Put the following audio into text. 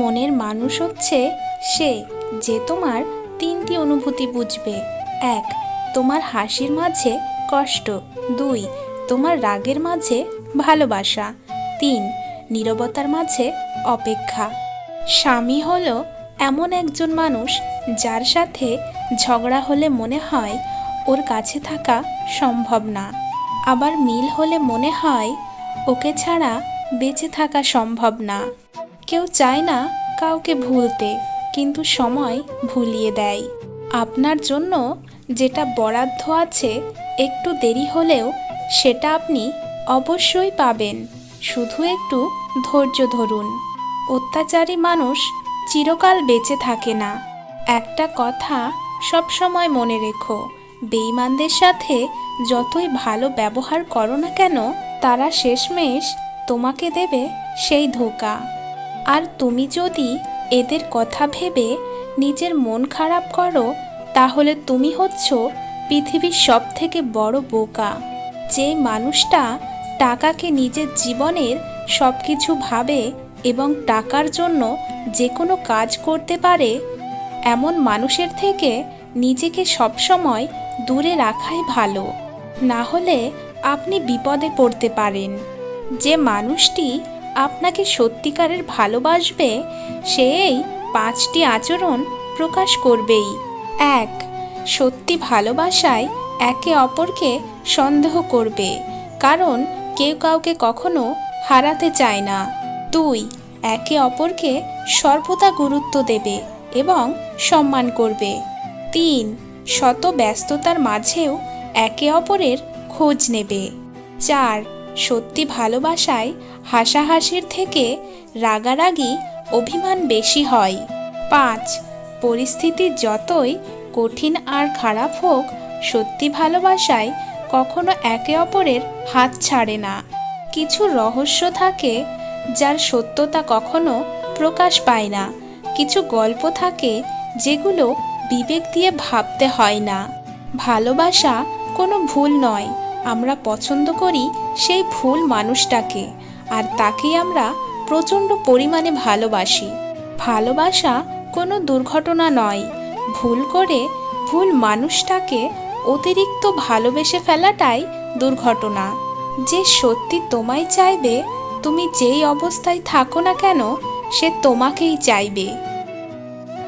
মনের মানুষ হচ্ছে সে যে তোমার তিনটি অনুভূতি বুঝবে। এক, তোমার হাসির মাঝে কষ্ট। দুই, তোমার রাগের মাঝে ভালোবাসা। তিন, নীরবতার মাঝে অপেক্ষা। স্বামী হল এমন একজন মানুষ যার সাথে ঝগড়া হলে মনে হয় ওর কাছে থাকা সম্ভব না। আবার মিল হলে মনে হয় ওকে ছাড়া বেঁচে থাকা সম্ভব না। কেউ চায় না কাউকে ভুলতে, কিন্তু সময় ভুলিয়ে দেয়। আপনার জন্য যেটা বরাদ্দ আছে, একটু দেরি হলেও সেটা আপনি অবশ্যই পাবেন। শুধু একটু ধৈর্য ধরুন। অত্যাচারী মানুষ চিরকাল বেঁচে থাকে না। একটা কথা সবসময় মনে রেখো বেইমানদের সাথে যতই ভালো ব্যবহার করো না কেন, তারা শেষমেশ তোমাকে দেবে সেই ধোকা। আর তুমি যদি এদের কথা ভেবে নিজের মন খারাপ করো, তাহলে তুমি হচ্ছ পৃথিবীর সব থেকে বড় বোকা। যে মানুষটা টাকাকে নিজের জীবনের সব কিছু ভাবে এবং টাকার জন্য যে কোনো কাজ করতে পারে, এমন মানুষের থেকে নিজেকে সবসময় দূরে রাখাই ভালো। না হলে আপনি বিপদে পড়তে পারেন। যে মানুষটি আপনাকে সত্যিকারের ভালোবাসবে সে এই পাঁচটি আচরণ প্রকাশ করবেই। এক, সত্যি ভালোবাসায় একে অপরকে সন্দেহ করবে, কারণ কেউ কাউকে কখনো হারাতে চায় না। দুই, একে অপরকে সর্বদা গুরুত্ব দেবে এবং সম্মান করবে। তিন, শত ব্যস্ততার মাঝেও একে অপরের খোঁজ নেবে। চার সত্যি ভালোবাসায় হাসাহাসির থেকে রাগারাগি অভিমান বেশি হয়। পাঁচ, পরিস্থিতি যতই কঠিন আর খারাপ হোক, সত্যি ভালোবাসায় কখনো একে অপরের হাত ছাড়ে না। কিছু রহস্য থাকে যার সত্যতা কখনো প্রকাশ পায় না। কিছু গল্প থাকে যেগুলো বিবেক দিয়ে ভাবতে হয় না। ভালোবাসা কোনো ভুল নয় আমরা পছন্দ করি সেই ভুল মানুষটাকে, আর তাকেই আমরা প্রচণ্ড পরিমাণে ভালোবাসি। ভালোবাসা কোনো দুর্ঘটনা নয়, ভুল করে ভুল মানুষটাকে অতিরিক্ত ভালোবেসে ফেলাটাই দুর্ঘটনা। যে সত্যি তোমায় চাইবে, তুমি যেই অবস্থায় থাকো না কেন, সে তোমাকেই চাইবে।